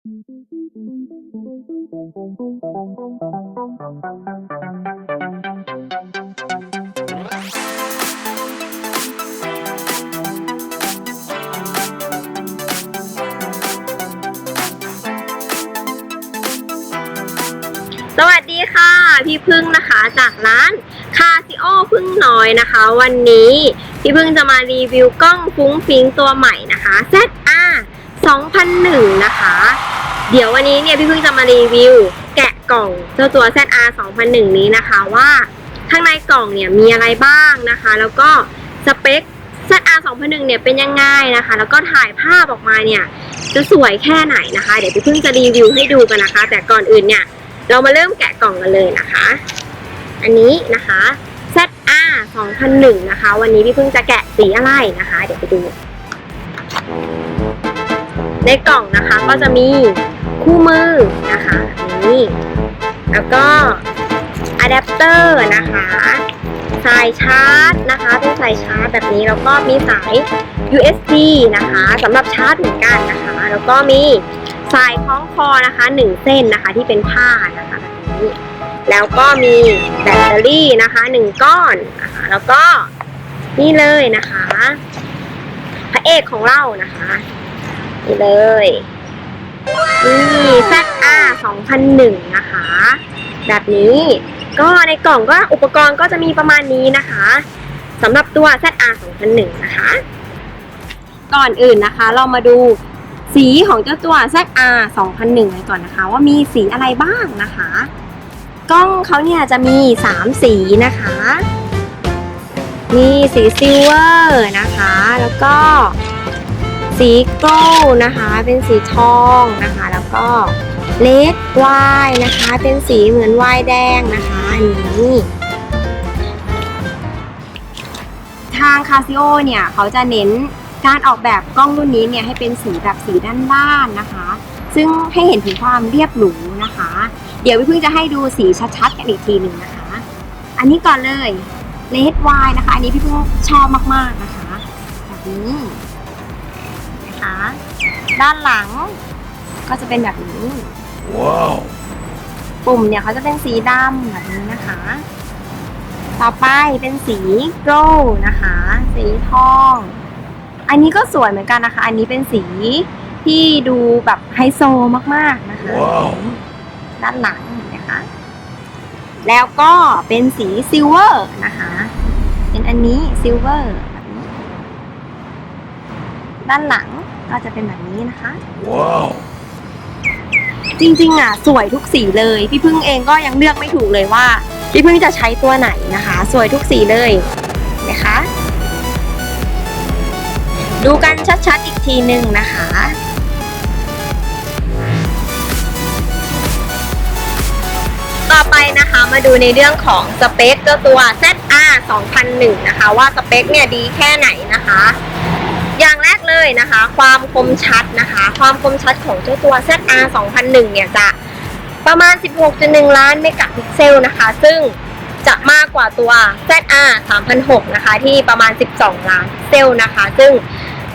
สวัสดีค่ะ พี่พึ่งนะคะจากร้านคาซิโอพึ่งน้อยนะคะ วันนี้พี่พึ่งจะมารีวิวกล้องฟุ้งฟิ้งตัวใหม่นะคะ Z 2001 นะคะ เดี๋ยววันนี้เนี่ยพี่พึ่งจะมารีวิว แกะกล่องเจ้าตัว ZR 2001 นี้นะคะว่าข้างในกล่องเนี่ยมีอะไรบ้างนะคะ แล้วก็สเปค ZR 2001 เนี่ยเป็นยังไงนะคะ แล้วก็ถ่ายภาพออกมาเนี่ยจะสวยแค่ไหนนะคะ เดี๋ยวพี่พึ่งจะรีวิวให้ดูกันนะคะ แต่ก่อนอื่นเนี่ยเรามาเริ่มแกะกล่องกันเลยนะคะ อันนี้นะคะ ZR 2001 นะคะ วันนี้พี่เพิ่งจะแกะสีอะไรนะคะ เดี๋ยวไปดู ในกล่องนะคะก็จะมีคู่มือนะคะนี่แล้วก็อะแดปเตอร์นะคะสายชาร์จนะคะเป็นสายชาร์จแบบนี้แล้วก็มีสาย USB นะคะสำหรับชาร์จเหมือนกันนะคะ แล้วก็มีสายคล้องคอนะคะหนึ่งเส้นนะคะที่เป็นผ้านะคะแบบนี้แล้วก็มีแบตเตอรี่นะคะหนึ่งก้อนนะคะแล้วก็นี่เลยนะคะ พระเอกของเรานะคะ นี่เลยนี่ ZR 2001 นะคะ แบบนี้ก็ในกล่องก็อุปกรณ์ก็จะมีประมาณนี้นะคะสำหรับตัว ZR 2001 นะคะ ก่อนอื่นนะคะ เรามาดูสีของเจ้าตัว ZR 2001กันก่อนนะคะ ว่ามีสีอะไรบ้างนะคะ กล้องเขาเนี่ยจะมี 3 สีนะคะ มีสีซิลเวอร์นะคะ แล้วก็ สีโกลนะคะ เป็นสีทองนะคะ แล้วก็เลดวายนะคะ เป็นสีเหมือนวายแดงนะคะอันนี้ทางคาซิโอเนี่ยเขาจะเน้นการออกแบบกล้องรุ่นนี้เนี่ยให้เป็นสีแบบสีด้านๆนะคะ ซึ่งให้เห็นถึงความเรียบหรูนะคะ เดี๋ยวพี่พึ่งจะให้ดูสีชัดๆกันอีกทีหนึ่งนะคะ อันนี้ก่อนเลยเลดวายนะคะ อันนี้พี่พึ่งชอบมากๆนะคะ แบบนี้ ด้านหลัง ก็จะเป็นแบบนี้ Wow. ปุ่มเนี่ยเขาจะเป็นสีดำแบบนี้นะคะ ต่อไปเป็นสีโกลด์นะคะ สีทอง อันนี้ก็สวยเหมือนกันนะคะ อันนี้เป็นสีที่ดูแบบไฮโซมากๆนะคะว้าวด้านหลังนะคะ แล้วก็เป็นสีซิลเวอร์นะคะ เป็นอันนี้ซิลเวอร์แบบนี้ ด้านหลัง ก็จะเป็นแบบนี้นะคะ Wow. จริงๆอะสวยทุกสีเลย พี่พึ่งเองก็ยังเลือกไม่ถูกเลยว่า พี่พึ่งจะใช้ตัวไหนนะคะ สวยทุกสีเลยนะคะ ดูกันชัดๆอีกทีหนึ่งนะคะต่อไปนะคะมาดูในเรื่องของสเปคเจ้าตัว ZR 2001 นะคะ ว่าสเปคเนี่ยดีแค่ไหนนะคะ อย่างแรกเลยนะคะ ความคมชัดนะคะ ความคมชัดของเจ้าตัว ZR 2001 เนี่ยจะประมาณ 16.1 ล้านเมกะพิกเซลนะคะ ซึ่งจะมากกว่าตัว ZR 3006 นะคะ ที่ประมาณ 12 ล้านเซลนะคะ ซึ่ง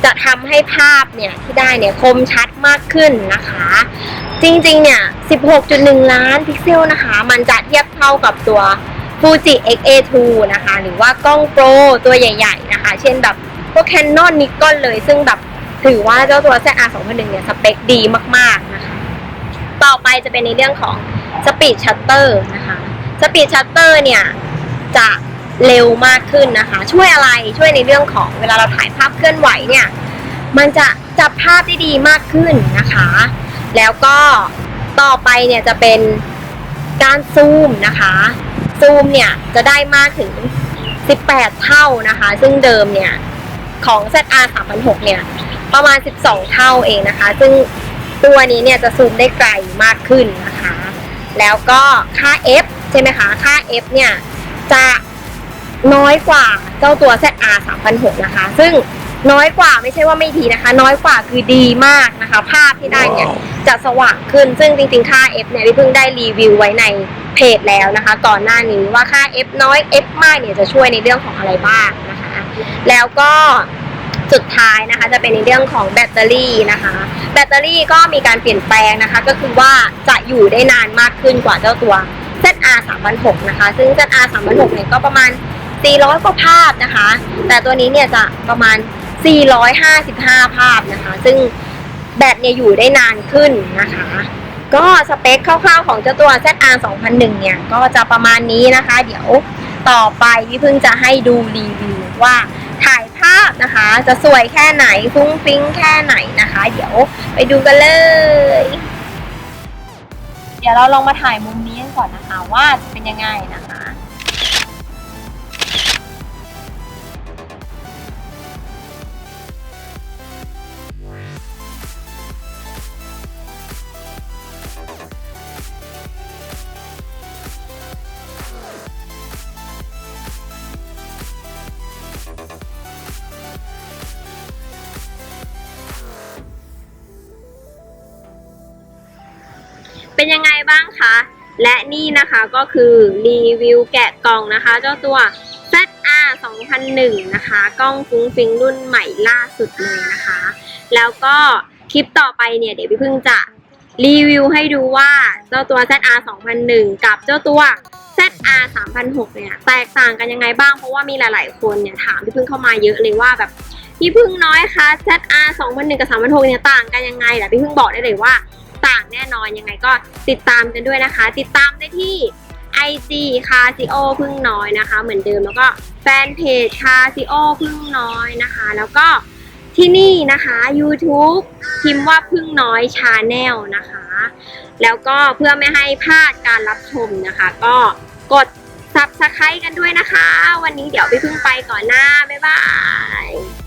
จะทำให้ภาพเนี่ยที่ได้เนี่ยคมชัดมากขึ้นนะคะ จริงๆ เนี่ย 16.1 ล้านพิกเซลนะคะ มันจะเทียบเท่ากับตัว Fuji XA2 นะคะ หรือว่ากล้องโปรตัวใหญ่ ๆ นะคะ เช่นแบบ พวก Canon Nikon เลย ซึ่งแบบถือว่าเจ้าตัว ZR 2001เนี่ยสเปคดีมากๆนะคะ ต่อไปจะเป็นในเรื่องของ Speed Shutter นะคะ Speed Shutter เนี่ยจะเร็วมากขึ้นนะคะ ช่วยอะไรช่วยในเรื่องของเวลาเราถ่ายภาพเคลื่อนไหวเนี่ยมันจะจับภาพได้ดีมากขึ้นนะคะ แล้วก็ต่อไปเนี่ยจะเป็นการซูมนะคะ ซูมเนี่ยจะได้มากถึง 18 เท่านะคะ ซึ่งเดิมเนี่ย ของ ZR 3006 เนี่ย ประมาณ 12 เท่าเองนะคะ ซึ่งตัวนี้เนี่ยจะซูมได้ไกลมากขึ้นนะคะ แล้วก็ค่า f ใช่ไหมคะ ค่า f เนี่ย จะน้อยกว่าเจ้าตัว ZR 3006 นะคะ ซึ่งน้อยกว่าไม่ใช่ว่าไม่ดีนะคะ น้อยกว่าคือดีมากนะคะ ภาพที่ได้เนี่ย Wow. จะสว่างขึ้นซึ่งจริงๆ ค่า f เนี่ยพี่เพิ่งได้รีวิวไว้ในเพจแล้วนะคะ ก่อนหน้านี้ว่าค่า f น้อย f มากเนี่ยจะช่วยในเรื่องของอะไรบ้างนะคะ แล้วก็สุดท้ายนะคะจะเป็นในเรื่องของแบตเตอรี่นะคะ แบตเตอรี่ก็มีการเปลี่ยนแปลงนะคะ ก็คือว่าจะอยู่ได้นานมากขึ้นกว่าเจ้าตัว ZR 3006นะคะ ซึ่ง ZR 3006เนี่ยก็ประมาณ 400 กว่าภาพนะคะ แต่ตัวนี้เนี่ยจะประมาณ 455 ภาพนะคะ ซึ่งแบตเนี่ยอยู่ได้นานขึ้นนะคะ ก็สเปคคร่าวๆของเจ้าตัว ZR 2001เนี่ยก็จะประมาณนี้นะคะ เดี๋ยว ต่อไปพี่พึ่งจะให้ดูรีวิวว่าถ่ายภาพนะคะ จะสวยแค่ไหนฟุ้งฟิ้งแค่ไหนนะคะ เดี๋ยวไปดูกันเลย เดี๋ยวเราลองมาถ่ายมุมนี้กันก่อนนะคะ ว่าจะเป็นยังไงนะคะ เป็นยังไงบ้างคะ และนี่นะคะก็คือรีวิวแกะกล่องนะคะ เจ้าตัว ZR 2001 นะคะ กล้องฟุ้งฟิงรุ่นใหม่ล่าสุดเลยนะคะ แล้วก็คลิปต่อไปเนี่ยเดี๋ยวพี่พึ่งจะรีวิวให้ดูว่าเจ้าตัว ZR 2001 กับเจ้าตัว ZR 3006 เนี่ยแตกต่างกันยังไงบ้างเพราะว่ามีหลายๆคนเนี่ยถามพี่พึ่งเข้ามาเยอะเลยว่าแบบพี่พึ่งน้อยคะ ZR 2001 กับ 3006 เนี่ยต่างกันยังไงแต่พี่พึ่งบอกได้เลยว่า ต่างแน่นอนยังไงก็ติดตามกันด้วยนะคะ ติดตามได้ที่ IG คาซิโอพึ่งน้อยนะคะ เหมือนเดิมแล้วก็แฟนเพจคาซิโอพึ่งน้อยนะคะ แล้วก็ที่นี่นะคะ YouTube พิมพ์ว่าพึ่งน้อยชาแนลนะคะ แล้วก็เพื่อไม่ให้พลาดการรับชมนะคะ ก็กด Subscribe กันด้วยนะคะ วันนี้เดี๋ยวพี่พึ่งไปก่อนหน้า บ๊ายบาย